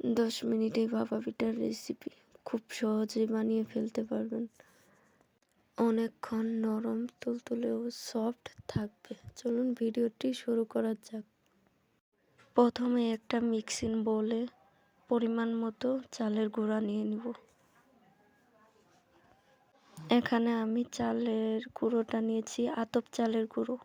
দশ মিনিটেই ভাপা পিঠার রেসিপি খুব সহজেই বানিয়ে ফেলতে পারবেন। অনেকক্ষণ নরম, তুলতুলে ও সফট থাকবে। চলুন ভিডিওটি শুরু করা যাক। প্রথমে একটা মিক্সিং বলে পরিমাণ মতো চালের গুঁড়া নিয়ে নিব। এখানে আমি চালের গুঁড়োটা নিয়েছি, আতপ চালের গুঁড়ো।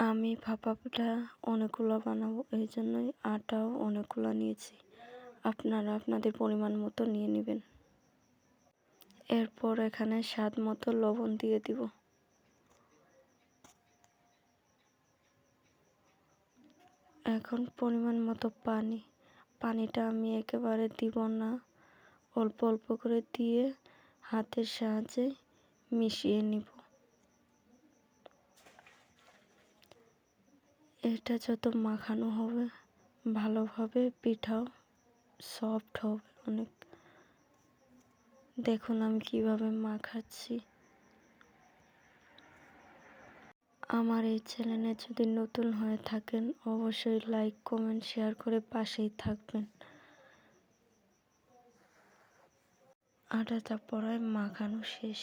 আমি ভাপা পিঠা অনেকগুলো বানাবো, এই জন্যই আটাও অনেকগুলো নিয়েছি। আপনারা আপনাদের পরিমাণ মতো নিয়ে নেবেন। এরপর এখানে স্বাদ মতো লবণ দিয়ে দিব। এখন পরিমাণ মতো পানি। পানিটা আমি একেবারে দিব না। অল্প অল্প করে দিয়ে হাতের সাহায্যে মিশিয়ে নিব। এটা যত মাখানো হবে, ভালোভাবে পিঠাও সফট হবে অনেক। দেখুন আমি কীভাবে মাখাচ্ছি। আমার এই চ্যানেলে যদি নতুন হয়ে থাকেন, অবশ্যই লাইক কমেন্ট শেয়ার করে পাশেই থাকবেন। আটাটা পরায় মাখানো শেষ।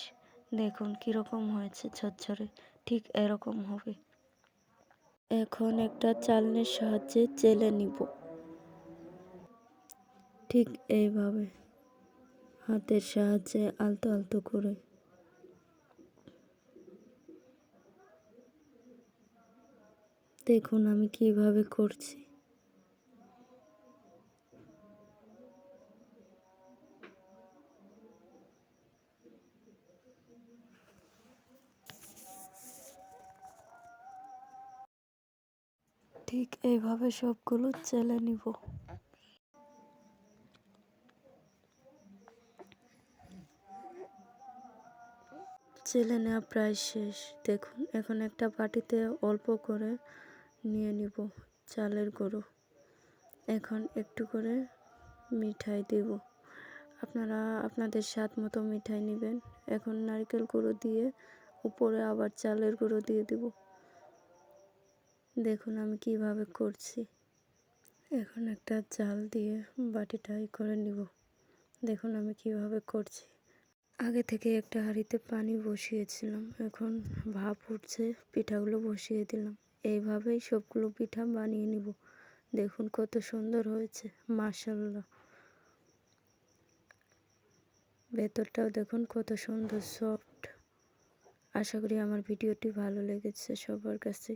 দেখুন কীরকম হয়েছে ঝরঝরে, ঠিক এরকম হবে। এখন একটা চালনের সাহায্যে চেলে নিব। ঠিক এইভাবে হাতের সাহায্যে আলতো আলতো করে। দেখুন আমি কীভাবে করছি। ঠিক এইভাবে সবগুলো চেলে নিব। চেলে নেওয়া প্রায় শেষ। দেখুন, এখন একটা বাটিতে অল্প করে নিয়ে নিব চালের গুঁড়ো। এখন একটু করে মিঠাই দেব। আপনারা, আপনাদের স্বাদ মতো মিঠাই নেবেন। এখন নারকেল গুঁড়ো দিয়ে উপরে আবার চালের গুঁড়ো দিয়ে দেব। দেখুন আমি কীভাবে করছি। এখন একটা জাল দিয়ে বাটিটাই করে নিব। দেখুন আমি কীভাবে করছি। আগে থেকে একটা হাঁড়িতে পানি বসিয়েছিলাম। এখন ভাপ উঠছে, পিঠাগুলো বসিয়ে দিলাম। এইভাবেই সবগুলো পিঠা বানিয়ে নিব। দেখুন কত সুন্দর হয়েছে মার্শাল্লাহ ভেতরটাও দেখুন কত সুন্দর, সফট। আশা করি আমার ভিডিওটি ভালো লেগেছে সবার কাছে।